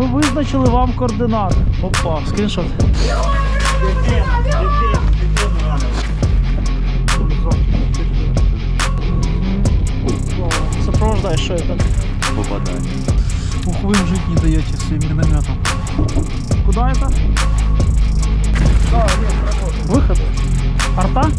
Ми визначили вам координати. Опа, скріншот. Сопровождай, что это? Попадание. Ух, вы им жить не даете своим минометом. Куда это? Выход. Арта?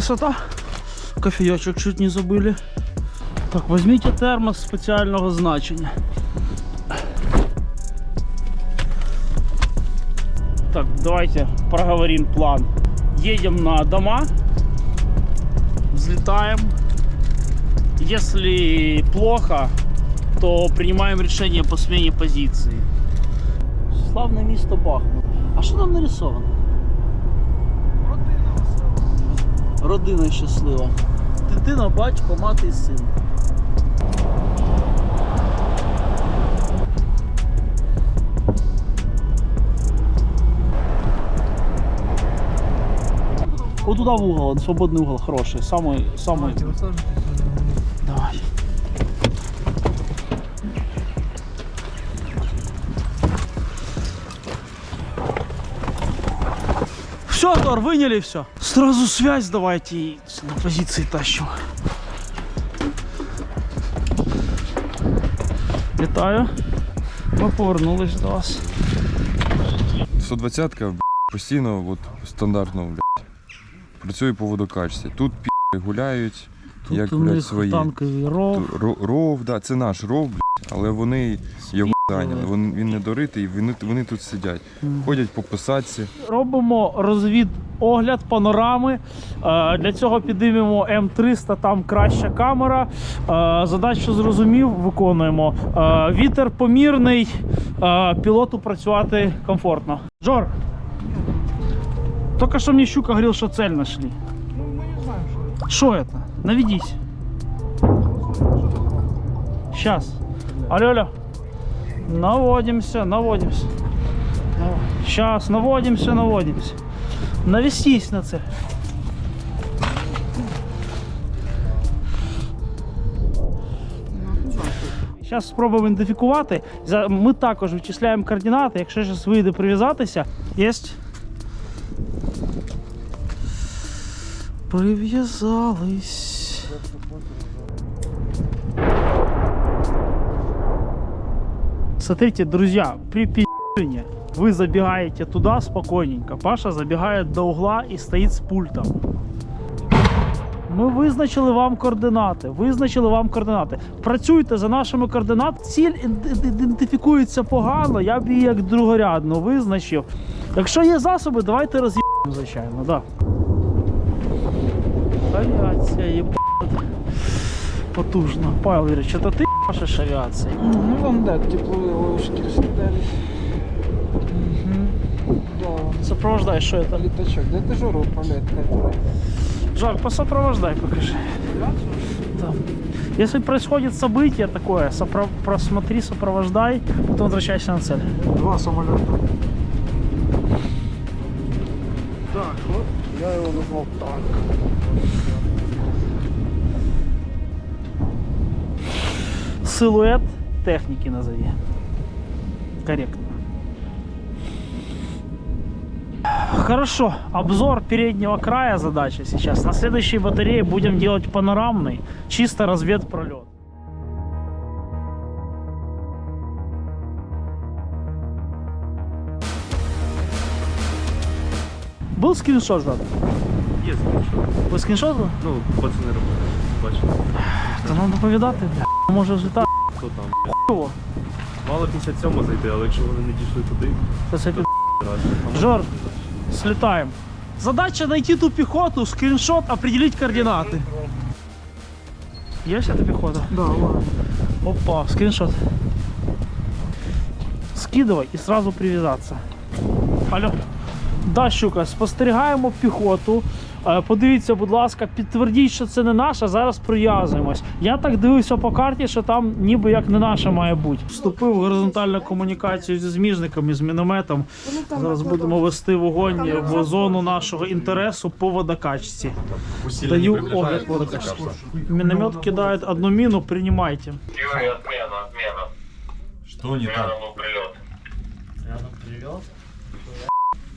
Красота. Кофеечек чуть не забыли. Так, возьмите термос спеціального значення. Так, давайте проговорим план. Едем на дома, взлетаем. Если плохо, то принимаем решение по смене позиции. Славне місто Бахмут. А що там нарисовано? Родина щаслива. Дитина, батько, мати і син. Вот туда в угол, свободный угол хороший, самый, самый. Все, Тор, выняли все. Сразу связь давайте и на позиции тащим. Вітаю. Ми повернулись до вас. 120-ка б**, постійно, от, стандартно, б**, працює по водокачці. Тут пі гуляють, Тут як у них свої. танковий ров. Ту- ро- Ров, да, це наш ров, б**, але вони його зайняли. Він, він не доритий, вони, вони тут сидять. Ходять по посадці. Робимо розвід огляд панорами. Е, Для цього підіймемо М300, там краща камера. Е, Задачу зрозумів, виконуємо. Е, Вітер помірний, пілоту працювати комфортно. Жор, тільки що мені щука говорив, що цель знайшли. Що это? Наведись. Сейчас. Алло, алло. Наводимся, наводимся. Сейчас, наводимся, наводимся. Навестись на це. Зараз спробуємо ідентифікувати. Ми також вичисляємо координати. Якщо зараз вийде прив'язатися, є. Прив'язались. Смотрите, друзья, при пи***не вы забегаете туда спокойненько. Паша забегает до угла и стоит с пультом. Ми визначили вам координати. Визначили вам координати. Працюйте за нашими координатами. Ціль ідентифікується погано, я б її як другорядну визначив. Якщо є засоби, давайте роз'їбемо, звичайно, да. Авіація, єбать. Потужно. Павел Юрійович, це ти пашеш авіації? Ну, вон да, тепловые ловушки раскидались. Да, вон Сопровождай, що це? летачок. Да это же рот полет. Жак, посопровождай, покажи. Да. Если происходит событие такое, сопро- просмотри, сопровождай, потом возвращайся на цель. Два самолета. Так, вот я его назвал так. Силуэт техники назови. Корректно. Хорошо, обзор переднего края задача сейчас. На следующей батарее будем делать панорамный, чисто разведпролет. Был скриншот, Жан? Є скріншот. Ви скриншот? був? Ну, пацани робили. Бачите. Та нам доповідати, бля. Може взлітати. Хто там? Кого? Мало 57 зайти, але якщо вони не дійшли туди, Це це під- раз. Жор, слетаем. Задача найти ту пехоту, скриншот, определить координаты. Есть эта пехота? Да, ладно. Опа, скриншот. Скидывай и сразу привязаться. Алло. Да, щука, спостерігаємо піхоту. Е, Подивіться, будь ласка, підтвердіть, що це не наша. Зараз прив'язуємось. Я так дивився по карті, що там ніби як не наша має бути. Вступив в горизонтальну комунікацію зі зміжниками, з мінометом. Зараз будемо вести вогонь в зону нашого інтересу по водокачці. Даю огляд водокачки. Міномет кидає одну міну, приймайте. Что не так? Рядом был прилет.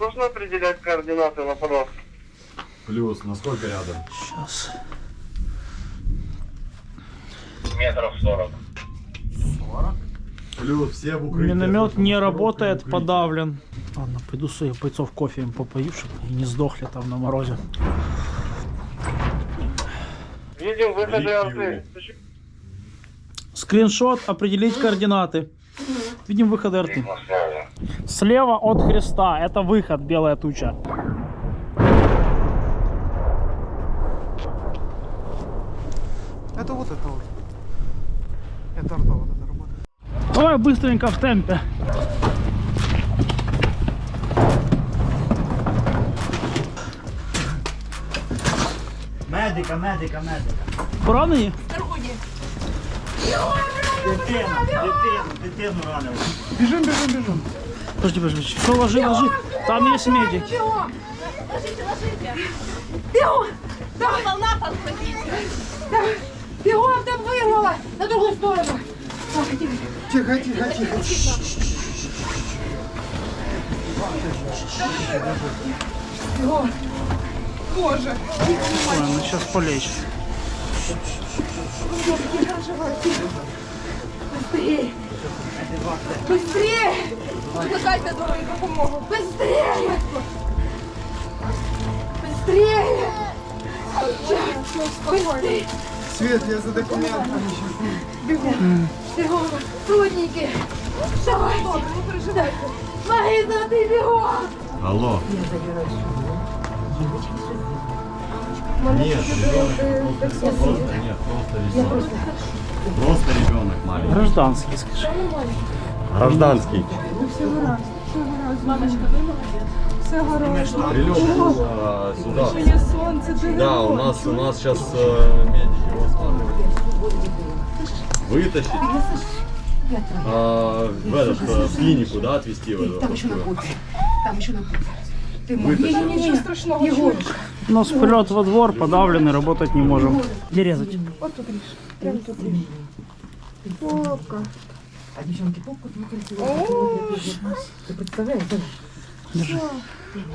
Нужно определять координаты на подводке. Плюс, насколько рядом? Сейчас. Метров 40. Плюс, все в укрытии. Миномет не работает, подавлен. Ладно, пойду своих бойцов кофе им попою, чтобы они не сдохли там на морозе. Видим выходы арты. Скриншот, определить координаты. Видим выходы арты. Слева от Христа, это выход, белая туча. Это вот это вот. Это арта вот это работает. Давай быстренько в темпе. Медика, медика, медика. Поранені? Дитину, дитину, дитину ранили. Бежим, бежим, бежим. Подожди, подожди. Все, ложи, ложи. Там есть медик. Бегом! Ложите, ложите! Бегом! Давай, волна! Давай! Бегом, там вырвало! На другую сторону! Давай, иди. Тихо, тихо, тихо. Бегом! Боже! Ладно, сейчас полечь. Быстрее! Быстрее! Викликайте дорогу допомогу! Быстрее! Быстрее! Быстрее! Свет, я за документами сейчас. Бегом! Бегом! Трудники! Давай! Не переживайте! Марина, ты бегом! Алло. Нет, ребенок просто, просто нет, просто ребенок. Просто ребенок маленький. Гражданский, скажи. Гражданский. Все гаразд. Прилет а, сюда. Є сонце, ти Да, у нас у нас сейчас э, медики. Вытащить? А, а в, этот, э, в клинику, да, отвезти его? Там еще на путь. Там еще на путь. Ты Вытащить? Не, вперед во двор, подавлены, работать не можем. Где резать? Вот тут режь. Попка. А,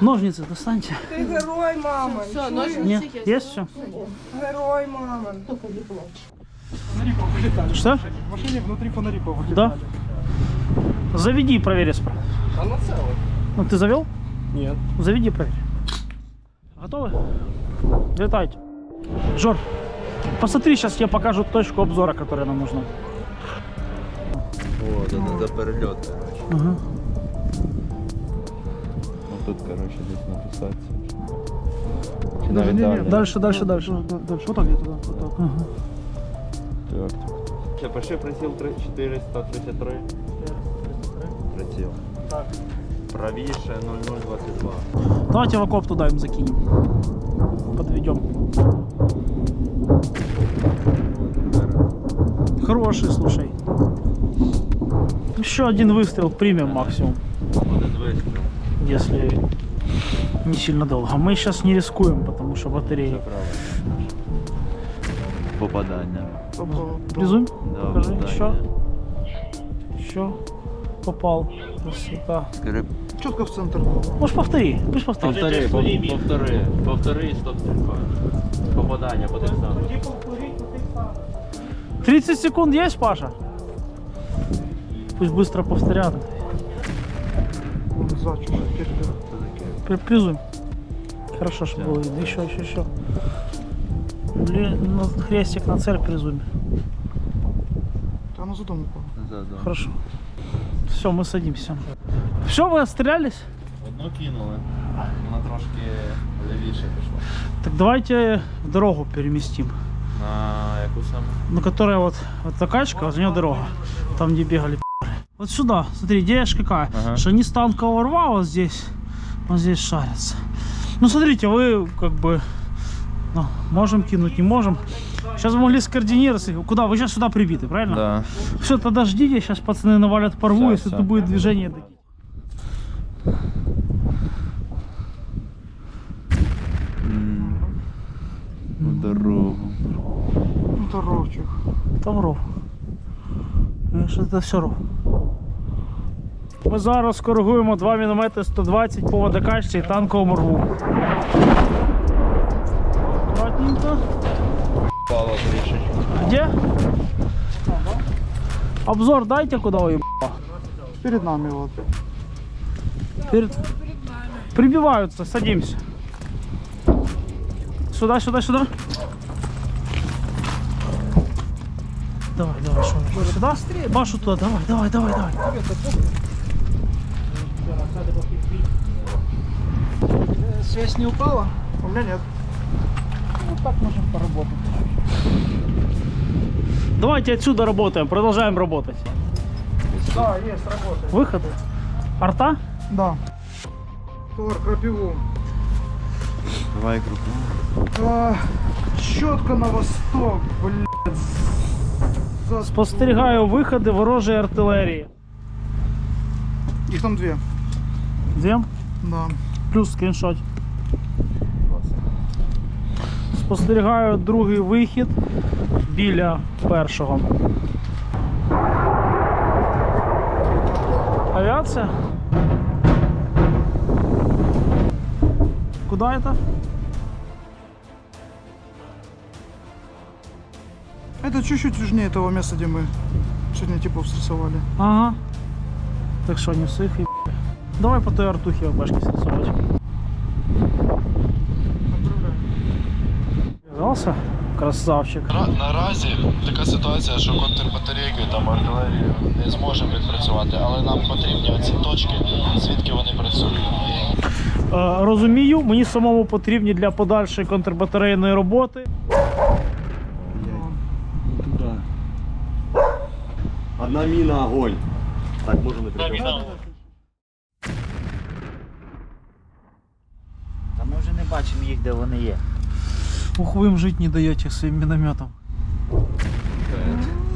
ножницы достаньте. Ты герой, мама. Все, ножницы Нет, есть все? Герой, мама. Только не плачь. Что? В машине внутри фонари повылетали. Да? Заведи и проверь исправно. Она целая. Ну ты завел? Нет. Заведи, проверь. Готовы? Летайте. Жор, посмотри, сейчас я покажу точку обзора, которая нам нужна. Вот, это, перельот, короче. Ага. Вот тут, короче, здесь написать. Даже не, не, Дальше, дальше, дальше. Да, дальше. Вот так где-то, да. Вот так. Ага. Ще пиши приціл 433. Приціл. Так. Правіше 0022. Давайте в окоп туда им закинем. Подведем. Хороший, слушай. Еще один выстрел примем максимум, Один если не сильно долго. Мы сейчас не рискуем, потому что батареи. Попадання. Призум? Да, Покажи, попадання. еще. Еще. Попал. Красота. Четко в центр. Можешь повтори, пусть повтори. Повтори, пов- повтори, повтори і стоп стрільба. Попадання по тих самих. 30 секунд есть, Паша? Пусть быстро повторят. Призум. Хорошо, что было видно. Еще, еще, еще. Блин, на крестик на цель призуме. Да она за дом упала. Хорошо. Все, мы садимся. Все, вы отстрелялись? Одну кинули. Вона трошки лівіше пішла. Так давайте в дорогу переместим. На яку саме? Ну, которая вот, вот та качка, за нее дорога. Там, где бегали пи***ры. Вот сюда, смотри, идея ж какая. Ага. Что они с танкового рва вот здесь, вот здесь шарятся. Ну, смотрите, вы как бы Ну, можем кинуть, не можем. Сейчас мы могли скоординироваться. Куда? Вы сейчас сюда прибиты, правильно? Да. Все, тогда ждите, сейчас пацаны навалят порву, Всё, если всё. тут будет движение. дадите. Дорогу. Это ровчик. Там ров. Ну, що це все ров. Ми зараз коригуємо два міномети 120 по водокачці і танковому рву. Где? Обзор дайте, куда вы Перед нами вот. Перед... Прибиваются, садимся. Сюда, сюда, сюда. Давай, давай, что сюда? Машу туда, давай, давай, давай, давай. Связь не упала? У меня нет. Вот так можем поработать. Давайте отсюда работаем, продолжаем работать. Да, есть, работает. Выходы. Арта? Да. Тор, крапиву. Давай групу. А, четко на восток, блядь. За... Спостерігаю виходи ворожої артилерії. Их там две. Дві? Да. Плюс скріншот. Спостерігаю другий вихід біля першого. Авіація? Куда это? Это чуть-чуть южнее того места, где мы сегодня типов срисовали. Ага. Так що, не всіх і Давай по той артухі ОБшки срисувати. В'язався? Красавчик. Наразі така ситуація, що контрбатарейки там артилерію не зможемо відпрацювати, але нам потрібні оці точки, звідки вони працюють. Е, розумію, мені самому потрібні для подальшої контрбатарейної роботи. Одна міна, огонь. Так, можемо не прикривати. Та ми вже не бачимо їх, де вони є. Ух, ви їм жити не даєте своїм мінометом.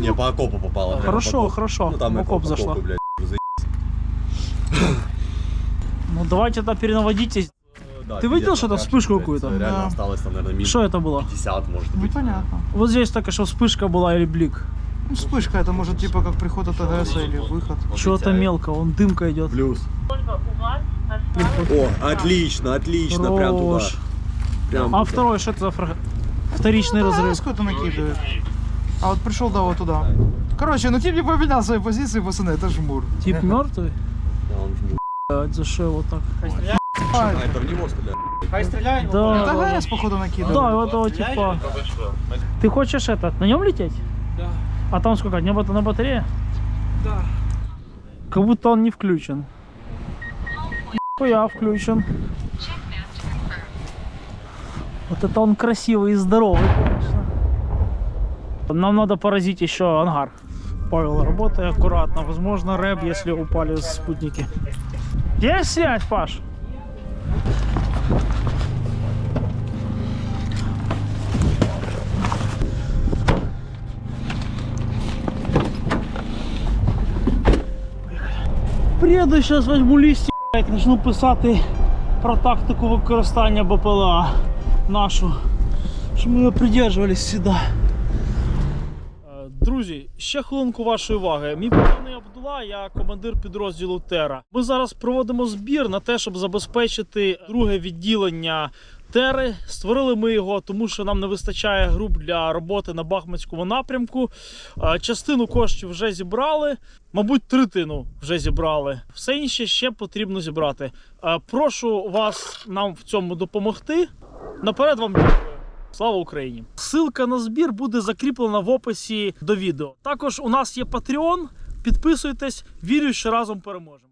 Не, по окопу попало. прямо Хорошо, по окопу. хорошо. Ну там В это, окоп по зашла. окопу, блядь, за- Ну давайте тогда перенаводитесь. Да, Ты видел пиздец, что-то, напряжно, вспышку блядь, какую-то? Реально Да. осталось там, наверное, мин Что это было? 50, может быть. Непонятно. Вот здесь только что вспышка была или блик. Ну, вспышка это может типа как приход от АГС или выход. Чего-то мелко, вон дымка идет. Плюс. О, отлично, отлично, прям туда. Прям А второй, что это за фраг... Вторичный разрыв? АГС какой-то накидывает. А вот пришел, да, вот туда. Короче, ну тип не поменял свои позиции, пацаны, это жмур. Тип мертвый? Да, он жму. Блядь, За что его так? Это в него стреляет. Хай стріляють. Да, Это да, АГС, походу, накидывает. да, вот этого типа. Ты хочешь этот, на нем лететь? Да. А там сколько, небо на батарее? Да. Как будто он не включен. Я включен. Вот это он красивый и здоровый, конечно. Нам надо поразить еще ангар. Павел, работай аккуратно. Возможно, рэп, если упали спутники. Есть связь, Паш? Приеду сейчас возьму листья, блядь, начну писати про тактику використання БПЛА нашу. Щоб ми її придержувались сюди. Друзі, ще хвилинку вашої уваги. Мій позивний Абдула, я командир підрозділу Тера. Ми зараз проводимо збір на те, щоб забезпечити друге відділення Тери. Створили ми його, тому що нам не вистачає груп для роботи на Бахмутському напрямку. Е, Частину коштів вже зібрали, мабуть, третину вже зібрали. Все інше ще потрібно зібрати. Е, Прошу вас нам в цьому допомогти. Наперед вам дякую. Слава Україні! Ссылка на збір буде закріплена в описі до відео. Також у нас є Patreon. Підписуйтесь, вірю, що разом переможемо.